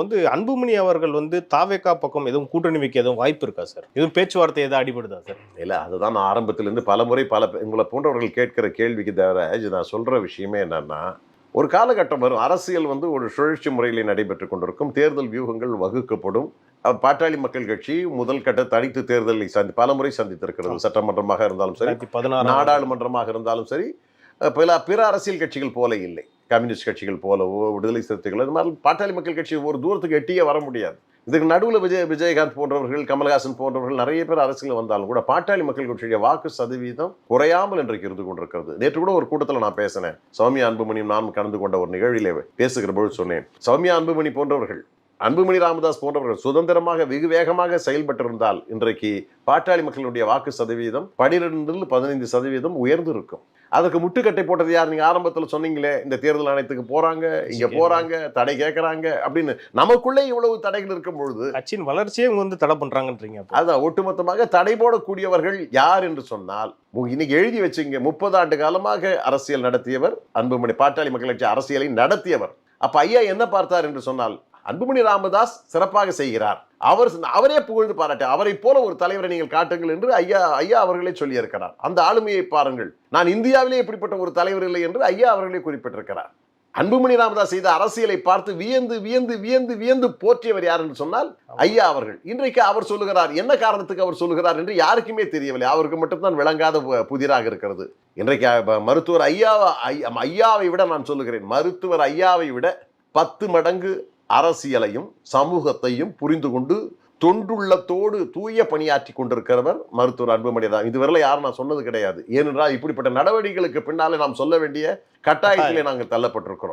வந்து அன்புமணி அவர்கள் வந்து தாவேக்கா பக்கம் எதுவும் கூட்டணி வைக்க எதுவும் வாய்ப்பு இருக்கா சார்? எதுவும் பேச்சுவார்த்தை எதாவது அடிபடுதா சார்? இல்லை அதுதான் நான் ஆரம்பத்திலிருந்து பல முறை பல உங்களை போன்றவர்கள் கேட்கிற கேள்விக்கு தவிர நான் சொல்ற விஷயமே என்னன்னா ஒரு காலகட்டம் வரும். அரசியல் வந்து ஒரு சுழற்சி முறையில் நடைபெற்று கொண்டிருக்கும். தேர்தல் வியூகங்கள் வகுக்கப்படும். பாட்டாளி மக்கள் கட்சி முதல் கட்ட தனித்து தேர்தலை சந்தி பல முறை சந்தித்திருக்கிறது. சட்டமன்றமாக இருந்தாலும் சரி நாடாளுமன்றமாக இருந்தாலும் சரி பல பிற பிற அரசியல் கட்சிகள் போல இல்லை. கம்யூனிஸ்ட் கட்சிகள் போலவோ விடுதலை சிறுத்தைகளோ இது மாதிரி பாட்டாளி மக்கள் கட்சி ஒரு தூரத்துக்கு எட்டியே வர முடியாது. இதுக்கு நடுவில் விஜய் விஜயகாந்த் போன்றவர்கள் கமல்ஹாசன் போன்றவர்கள் நிறைய பேர் அரசியல் வந்தாலும் கூட பாட்டாளி மக்கள் கட்சியுடைய வாக்கு சதவீதம் குறையாமல் இன்றைக்கு இருந்து கொண்டிருக்கிறது. நேற்று கூட ஒரு கூட்டத்தில் நான் பேசினேன். சௌமியா அன்புமணியும் நான் கலந்து கொண்ட ஒரு நிகழ்விலே பேசுகிற பொழுது சொன்னேன். சௌமியா அன்புமணி போன்றவர்கள் அன்புமணி ராமதாஸ் போன்றவர்கள் சுதந்திரமாக வெகு வேகமாக செயல்பட்டிருந்தால் இன்றைக்கு பாட்டாளி மக்களுடைய வாக்கு சதவீதம் பனிரெண்டில் பதினைந்து சதவீதம் உயர்ந்து இருக்கும் அதுக்கு முட்டுக்கட்டை போட்டது யார்? நீங்க ஆரம்பத்தில் சொன்னீங்களே இந்த தேர்தல் ஆணையத்துக்கு போறாங்க இங்க போறாங்க தடை கேட்கறாங்க அப்படின்னு. நமக்குள்ளே இவ்வளவு தடைகள் இருக்கும் பொழுது கட்சியின் வளர்ச்சியே இவங்க வந்து தடை பண்றாங்கன்றீங்க அப்போ. அதான் ஒட்டுமொத்தமாக தடை போடக்கூடியவர்கள் யார் என்று சொன்னால் இன்னைக்கு எழுதி வச்சுங்க முப்பது ஆண்டு காலமாக அரசியல் நடத்தியவர் அன்புமணி பாட்டாளி மக்கள் கட்சி அரசியலை நடத்தியவர். அப்ப ஐயா என்ன பார்த்தார் என்று சொன்னால் அன்புமணி ராமதாஸ் சிறப்பாக செய்கிறார். அவர் அவரே புகழ்ந்து பாராட்டு அவரை போல ஒரு தலைவரை நீங்கள் காட்டுங்கள் என்று ஐயா ஐயா அவர்களே சொல்லியிருக்கிறார். அந்த ஆளுமையை பாருங்கள். நான் இந்தியாவிலே இப்படிப்பட்ட ஒரு தலைவர் இல்லை என்று ஐயா அவர்களே குறிப்பிட்டிருக்கிறார். அன்புமணி ராமதாஸ் செய்த அரசியலை பார்த்து வியந்து வியந்து வியந்து வியந்து போற்றியவர் யார் என்று சொன்னால் ஐயா அவர்கள். இன்றைக்கு அவர் சொல்லுகிறார். என்ன காரணத்துக்கு அவர் சொல்லுகிறார் என்று யாருக்குமே தெரியவில்லை. அவருக்கு மட்டும்தான் விளங்காத புதிராக இருக்கிறது. இன்றைக்கு மருத்துவர் ஐயா ஐயாவை விட நான் சொல்லுகிறேன். மருத்துவர் ஐயாவை விட பத்து மடங்கு அரசியலையும் சமூகத்தையும் புரிந்து கொண்டு தொண்டுள்ளத்தோடு தூய பணியாற்றி கொண்டிருக்கிறவர் மருத்துவர் அன்புமணி தான் இதுவரை யாரும் நான் சொன்னது கிடையாது. ஏனென்றால் இப்படிப்பட்ட நடவடிக்கைகளுக்கு பின்னாலே நாம் சொல்ல வேண்டிய கட்டாயத்திலே நாங்கள் தள்ளப்பட்டிருக்கிறோம்.